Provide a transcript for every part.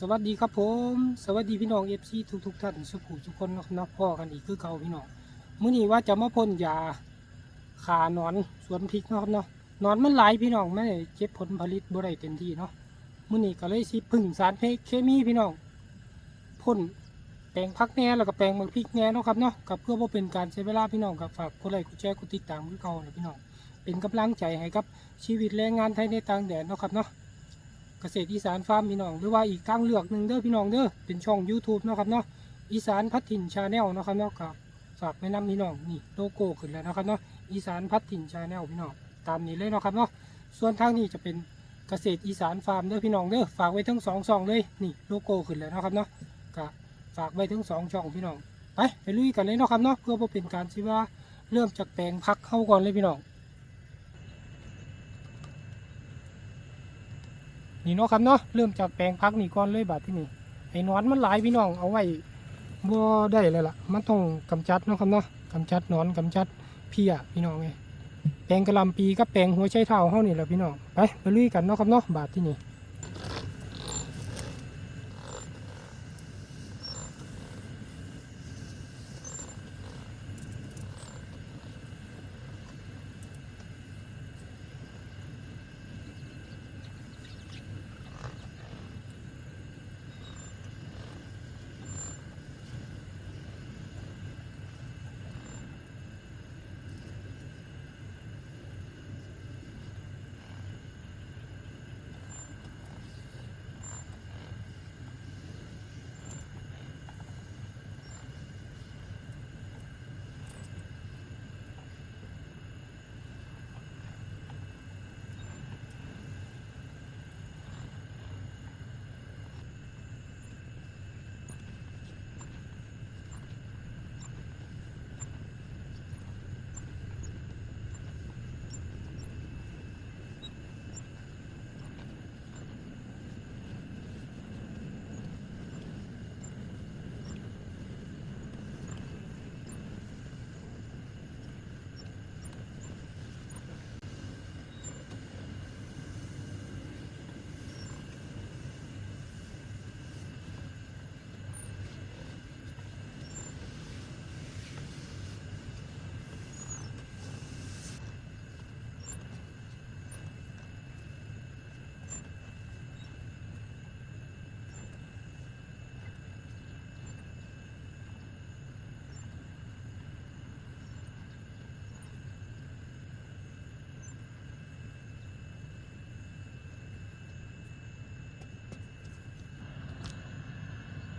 สวัสดีครับผม สวัสดีพี่น้องเอฟซีทุกทุกท่านสุขุทุกคนนะครับเนาะพ่อกันอีกคือเก่าพี่น้องมื้อนี้ว่าจะมาพ่นยาขาหนอนสวนพริกเนาะครับเนาะหนอนมันหลายพี่น้องไม่ได้เก็บผลผลิตบ่ได้เต็มที่เนาะมื้อนี้ก็เลยสิพึ่งสารเคมีพี่น้องพ่นแปลงพักแหน่แล้วก็แปลงเมืองพริกแหน่เนาะครับเนาะกับเพื่อบ่าเป็นการเสียเวลาพี่น้องกับฝากกดไลค์กดแชร์กดติดตามคือเก่าเลยพี่น้องเป็นกำลังใจให้กับชีวิตแรงงานไทยในต่างแดนเนาะครับเนาะ เกษตรอีสานฟาร์มพี่น้องหรือว่าอีกทางเลือกหนึ่งเด้อพี่น้องเด้อเป็นช่อง YouTube เนาะครับเนาะอีสานพัฒถิ่นชาแนลเนาะครับเนาะกับฝากแนะนำพี่น้องนี่โลโก้ขึ้นแล้วนะครับเนาะอีสานพัฒถิ่นชาแนลพี่น้องตามนี้เลยเนาะครับเนาะส่วนทางนี้จะเป็นเกษตรอีสานฟาร์มเด้อพี่น้องเด้อฝากไว้ทั้งสองช่องเลยนี่โลโก้ขึ้นแล้วนะครับเนาะก็ฝากไว้ทั้งสองช่องพี่น้องไปไปลุยกันเลยเนาะครับเนาะเพื่อเป็นการที่ว่าเริ่มจากแปลงพักเข้าก่อนเลยพี่น้อง นี่เนาะครับเนาะเริ่มจากแปลงพักนี่ก่อนเลยบาดที่นี่ไอ้นอนมันหลายพี่น้องเอาไว้บ่ได้เลยล่ะ มันต้องกำจัดเนาะครับเนาะกำจัดนอนกำจัดเพี้ยพี่น้องไงแปลงกระลำปีกับแปลงหัวไชเท้าเฮานี่แหละพี่น้องไปไปลุยกันเนาะครับเนาะบาดที่นี่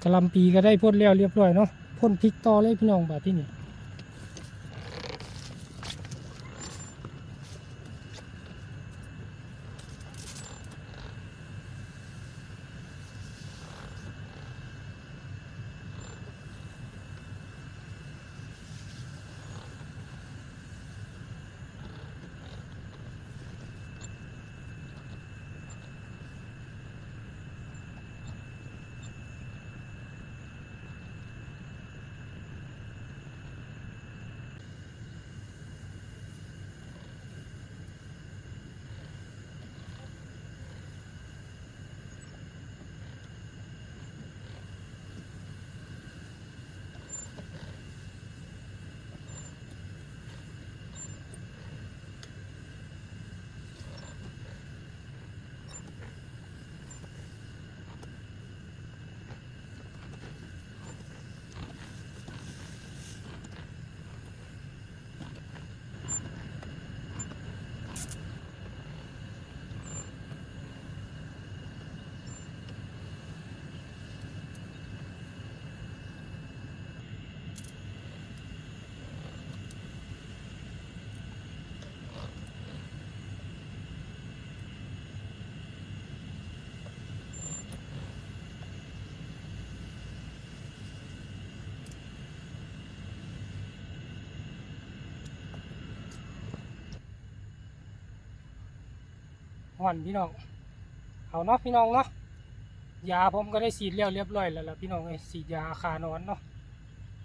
กระลำปีก็ได้พ่นแล้วเรียบร้อยเนาะพ่นพริกต่อเลยพี่น้องบาดที่นี่ ห่อนพี่น้องเอาเนาะพี่น้องเนาะยาผมก็ได้ฉีดแล้วเรียบร้อยแล้วล่ะพี่น้องไอ้ฉีดยาคานอนเนาะ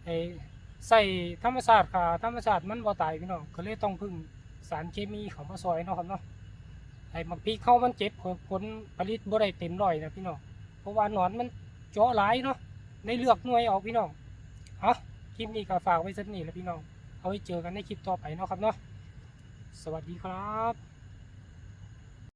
ไอ้ใส่ธรรมชาติค่ะธรรมชาติมันบ่ตายพี่น้องก็เลยต้องพึ่งสารเคมีของมาซอยเนาะครับเนาะไอ้มักพริกเข้ามันเจ็บผลผลผลิตบ่ได้เต็มร้อยนะพี่น้องเพราะว่าหนอนมันเจาะหลายเนาะได้เลือกหน่วยเอาพี่น้องเอาคลิปนี้ก็ฝากไว้สักนี้แล้วพี่น้องเอาไว้เจอกันในคลิปต่อไปเนาะครับเนาะสวัสดีครับ